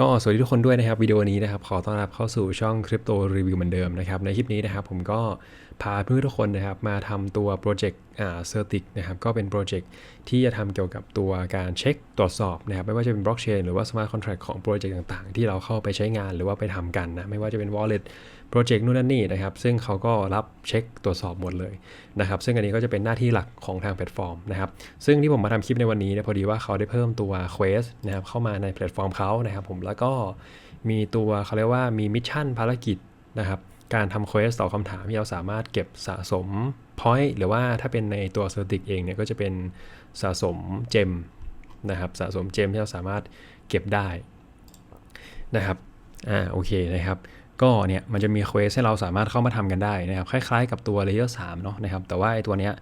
ก็สวัสดีทุกคนด้วยนะครับวิดีโอนี้นะครับขอต้อนรับเข้าสู่ช่องคริปโตรีวิวเหมือนเดิมนะครับในคลิปนี้นะครับผมก็พาเพื่อนทุกคนนะครับมาทำตัวโปรเจกต์อ่าเซอร์ติกนะครับก็เป็นโปรเจกต์ที่จะทำเกี่ยวกับตัวการเช็คตรวจสอบนะครับไม่ว่าจะเป็นบล็อกเชนหรือว่าสมาร์ทคอนแท็กของโปรเจกต์ต่างๆ ที่เราเข้าไปใช้งานหรือว่าไปทำกันนะไม่ว่าจะเป็น wallet โป รเจกต์นู่นนั่นนี่นะครับ ซึ่งเขาก็รับเช็คตรวจสอบหมดเลยนะครับ ซึ่งอันนี้ก็จะเป็นหน้าที่หลักของทางแพลตฟอร์มนะครับ ซึ่งที่ผมมาทำคลิปในวันนี้เนี่ยพอดีว่าเขาได้เพิ่มตัว Quest นะครับเข้ามาในแพลตฟอร์มเขานะครับผมแล้วก็มีตัวเขาเรียกว่ามีมิชชั่นภารกิจนะครับการทำ Quest ตอบคำถามที่เราสามารถเก็บสะสม Point หรือว่าถ้าเป็นในตัว c e r t i c เองเนี่ยก็จะเป็นสะสมเจมนะครับสะสมเจมที่เราสามารถเก็บได้นะครับอ่าโอเคนะครับ ก็เนี่ยมันจะมีเควสให้เราสามารถเข้ามาทำกันได้นะครับ คล้ายๆ กับตัว Layer 3เนาะนะครับ แต่ว่าไอ้ตัวเนี้ย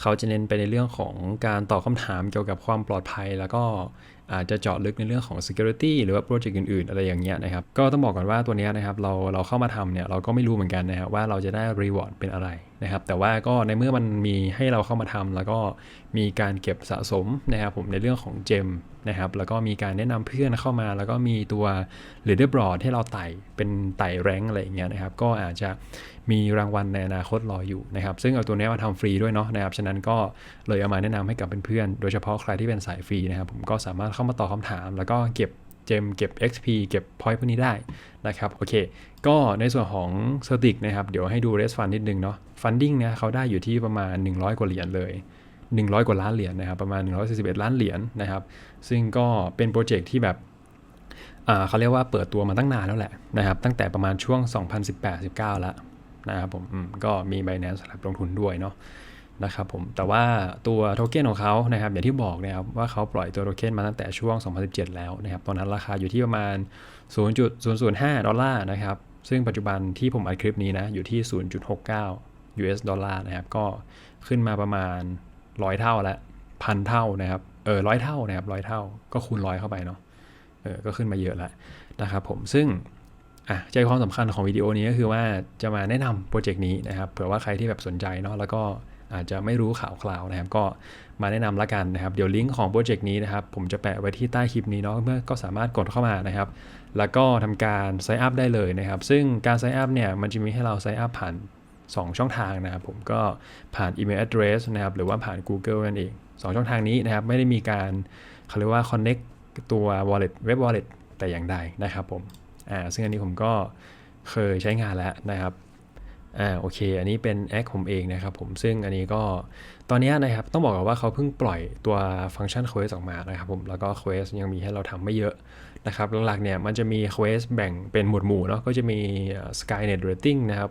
เขาจะเน้นไปในเรื่องของการตอบคำถามเกี่ยวกับความปลอดภัย แล้วก็อาจจะเจาะลึกในเรื่องของ security หรือว่าโปรเจกต์อื่นๆ อะไรอย่างเงี้ยนะครับ ก็ต้องบอกก่อนว่าตัวเนี้ยนะครับเราเราเข้ามาทำเนี่ยเราก็ไม่รู้เหมือนกันนะครับว่าเราจะได้ reward เป็นอะไรนะครับ แต่ว่าก็ในเมื่อมันมีให้เราเข้ามาทำแล้วก็มีการเก็บสะสมนะครับผมในเรื่องของเจมนะครับแล้วก็มีการแนะนำเพื่อนเข้ามา แล้วก็มีตัว leaderboard ให้เราไต่เป็นไต่แรงอะไรอย่างเงี้ยนะครับก็อาจจะ มีรางวัลในอนาคตรออยู่นะครับซึ่งเอาตัวนี้มาทำฟรีด้วยเนาะนะครับฉะนั้นก็เลยเอามาแนะนำให้กับเพื่อนๆโดยเฉพาะใครที่เป็นสายฟรีนะครับผมก็สามารถเข้ามาตอบคำถาม แล้วก็เก็บเจมเก็บ XP เก็บ point พวกนี้ได้นะครับโอเค ก็ในส่วนของ c e r t i c นะครับเดี๋ยวให้ดู r e s fund นิดนึงเนาะ funding เนี่ยเขาได้อยู่ที่ประมาณ 100 กว่าเหรียญเลย100 กว่าล้านเหรียญนะครับประมาณ 141 ล้านเหรียญนะครับ ซึ่งก็เป็นโปรเจกต์ที่แบบเขาเรียกว่าเปิดตัวมาตั้งนานแล้วแหละนะครับ ตั้งแต่ประมาณช่วง 2018-19 แล้ว นะครับผมก็มี Binance สำหรับลงทุนด้วยเนาะนะครับผมแต่ว่าตัวโทเค็นของเขานะครับอย่างที่บอกนะครับว่าเขาปล่อยตัวโทเค็นมาตั้งแต่ช่วง 2017 แล้วนะครับตอนนั้นราคาอยู่ที่ประมาณ 0.005 ดอลลาร์นะครับซึ่งปัจจุบันที่ผมอัดคลิปนี้นะอยู่ที่ 0.69 US ดอลลาร์นะครับก็ขึ้นมาประมาณร้อยเท่าล้วพันเท่านะครับเออร้อยเท่านะครับร้อยเท่าก็คูณร้อยเข้าไปเนาะเออก็ขึ้นมาเยอะแล้วนะครับผมซึ่ง อะใจความสำคัญของวิดีโอนี้ก็คือว่าจะมาแนะนำโปรเจกต์นี้นะครับเผื่อว่าใครที่แบบสนใจเนาะแล้วก็อาจจะไม่รู้ข่าวคราวนะครับ ก็มาแนะนำละกันนะครับ เดี๋ยวลิงก์ของโปรเจกต์นี้นะครับ ผมจะแปะไว้ที่ใต้คลิปนี้เนาะเมื่อก็สามารถกดเข้ามานะครับ แล้วก็ทำการไซอัพได้เลยนะครับ ซึ่งการไซอัพเนี่ยมันจะมีให้เราไซอัพผ่าน 2 ช่องทางนะครับ ผมก็ผ่านอีเมล address นะครับ หรือว่าผ่าน Google นั่นเอง 2 ช่องทางนี้นะครับ ไม่ได้มีการเขาเรียกว่า connect ตัว wallet web wallet แต่อย่างใดนะครับผม อ่าซึ่งอันนี้ผมก็เคยใช้งานแล้วนะครับอ่าโอเค อันนี้เป็นแอคผมเองนะครับผมซึ่งอันนี้ก็ตอนนี้นะครับต้องบอกก่อนว่าเขาเพิ่งปล่อยตัวฟังก์ชัน Quest ออกมานะครับผมแล้วก็ Quest ยังมีให้เราทำไม่เยอะนะครับหลักๆเนี่ยมันจะมี Quest แบ่งเป็นหมวดหมู่เนาะก็จะมี Skynet Rating นะครับ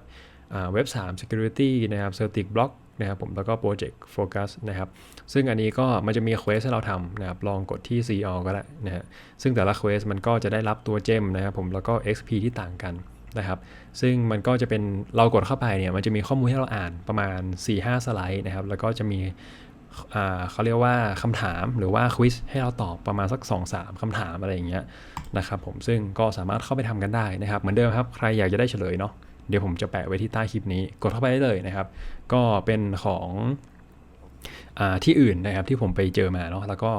เว็บ 3 Security นะครับ Certic Block นะครับผมแล้วก็ Project Focus นะครับ ซึ่งอันนี้ก็มันจะมี Quest ให้เราทำนะครับ ลองกดที่ CO ก็ได้นะฮะซึ่งแต่ละ Quest มันก็จะได้รับตัวเจมนะครับผมแล้วก็ XP ที่ต่างกันนะครับ ซึ่งมันก็จะเป็นเรากดเข้าไปเนี่ยมันจะมีข้อมูลให้เราอ่านประมาณ 4-5 สไลด์นะครับ แล้วก็จะมีเขาเรียกว่าคำถามหรือว่าควิสให้เราตอบประมาณสัก 2-3คำถามอะไรอย่างเงี้ยนะครับผมซึ่งก็สามารถเข้าไปทำกันได้นะครับ เหมือนเดิมครับ ใครอยากจะได้เฉลยเนาะ เดี๋ยวผมจะแปะไว้ที่ใต้คลิปนี้ กดเข้าไปได้เลยนะครับ ก็เป็นของอที่อื่นนะครับที่ผมไปเจอมาเนาะแล้วก็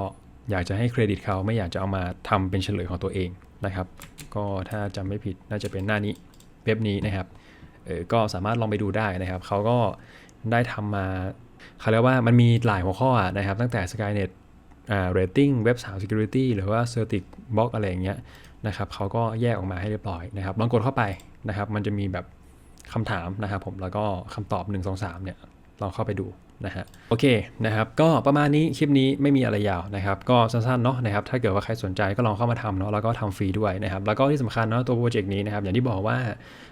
อยากจะให้เครดิตเขาไม่อยากจะเอามาทำเป็นเฉลยของตัวเองนะครับ ก็ถ้าจำไม่ผิดน่าจะเป็นหน้านี้เว็บนี้นะครับเออก็สามารถลองไปดูได้นะครับ เขาก็ได้ทำมาเขาเรียกว่ามันมีหลายหัวข้อนะครับ ตั้งแต่ Skynet อ่า rating เว็บ3 security หรือว่า Certic Box อะไรอย่างเงี้ย นะครับเขาก็แยกออกมาให้เรียบร้อยนะครับลองกดเข้าไปนะครับ มันจะมีแบบคำถามนะครับผมแล้วก็คำตอบ 1 2 3เนี่ยลองเข้าไปดูนะฮะโอเคนะครับก็ประมาณนี้คลิปนี้ไม่มีอะไรยาวนะครับก็สั้นๆเนาะนะครับถ้าเกิดว่าใครสนใจก็ลองเข้ามาทำเนาะแล้วก็ทำฟรีด้วยนะครับแล้วก็ที่สำคัญเนาะตัวโปรเจกต์นี้นะครับอย่างที่บอกว่า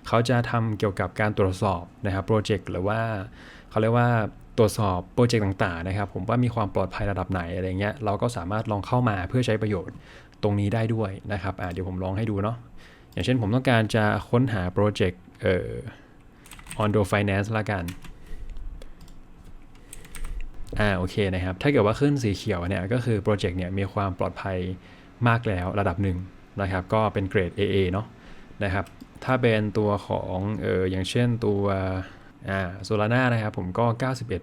เขาจะทำเกี่ยวกับการตรวจสอบนะครับโปรเจกต์หรือว่าเขาเรียกว่าตรวจสอบโปรเจกต์ต่างๆนะครับผมว่ามีความปลอดภัยระดับไหนอะไรเงี้ยเราก็สามารถลองเข้ามาเพื่อใช้ประโยชน์ ตรงนี้ได้ด้วยนะครับเดี๋ยวผมลองให้ดูเนาะอย่างเช่นผมต้องการจะค้นหาโปรเจกต์เอ่อ Ondo Finance ละกันอ่าโอเคนะครับ ถ้าเกิดว่าขึ้นสีเขียวเนี่ยก็คือโปรเจกต์เนี่ยมีความปลอดภัยมากแล้วระดับหนึ่งนะครับ ก็เป็นเกรด AA เนาะนะครับ ถ้าเป็นตัวของเอออย่างเช่นตัวอ่าโซลาร่านะครับผมก็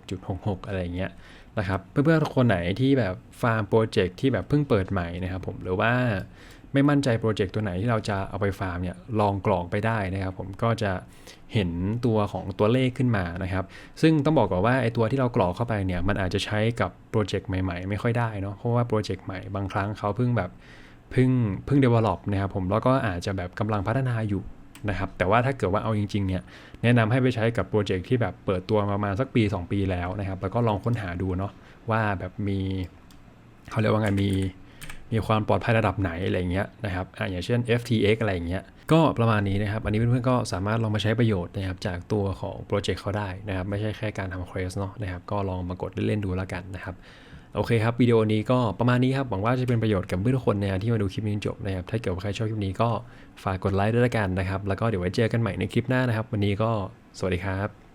91.66 อะไรเงี้ย นะครับเพื่อนๆคนไหนที่แบบฟาร์มโปรเจกต์ที่แบบเพิ่งเปิดใหม่นะครับผมหรือว่าไม่มั่นใจโปรเจกต์ตัวไหนที่เราจะเอาไปฟาร์มเนี่ยลองกรอกไปได้นะครับผมก็จะเห็นตัวของตัวเลขขึ้นมานะครับ ซึ่งต้องบอกก่อนว่าไอตัวที่เรากรอกเข้าไปเนี่ยมันอาจจะใช้กับโปรเจกต์ใหม่ๆ ไม่ค่อยได้เนาะเพราะว่าโปรเจกต์ใหม่บางครั้งเขาเพิ่งแบบเพิ่งเพิ่ง develop นะครับผมแล้วก็อาจจะแบบกำลังพัฒนาอยู่ นะครับ แต่ว่าถ้าเกิดว่าเอาจริงๆเนี่ยแนะนำให้ไปใช้กับโปรเจกต์ที่แบบเปิดตัวประมาณสักปี 2 ปีแล้วนะครับ แล้วก็ลองค้นหาดูเนาะว่าแบบมีเขาเรียกว่าไงมีมีความปลอดภัยระดับไหนอะไรเงี้ยนะครับอะอย่างเช่น FTX อะไรเงี้ย ก็ประมาณนี้นะครับ อันนี้เพื่อนๆก็สามารถลองมาใช้ประโยชน์นะครับจากตัวของโปรเจกต์เขาได้นะครับ ไม่ใช่แค่การทำเควสเนาะนะครับ ก็ลองมากดเล่นๆดูแล้วกันนะครับ โอเคครับวิดีโอนี้ก็ประมาณนี้ครับ หวังว่าจะเป็นประโยชน์กับเพื่อนทุกคนนะที่มาดูคลิปนี้จบนะครับ ถ้าเกิดว่าใครชอบคลิปนี้ก็ฝากกดไลค์ด้วยละกันนะครับ แล้วก็เดี๋ยวไว้เจอกันใหม่ในคลิปหน้านะครับ วันนี้ก็สวัสดีครับ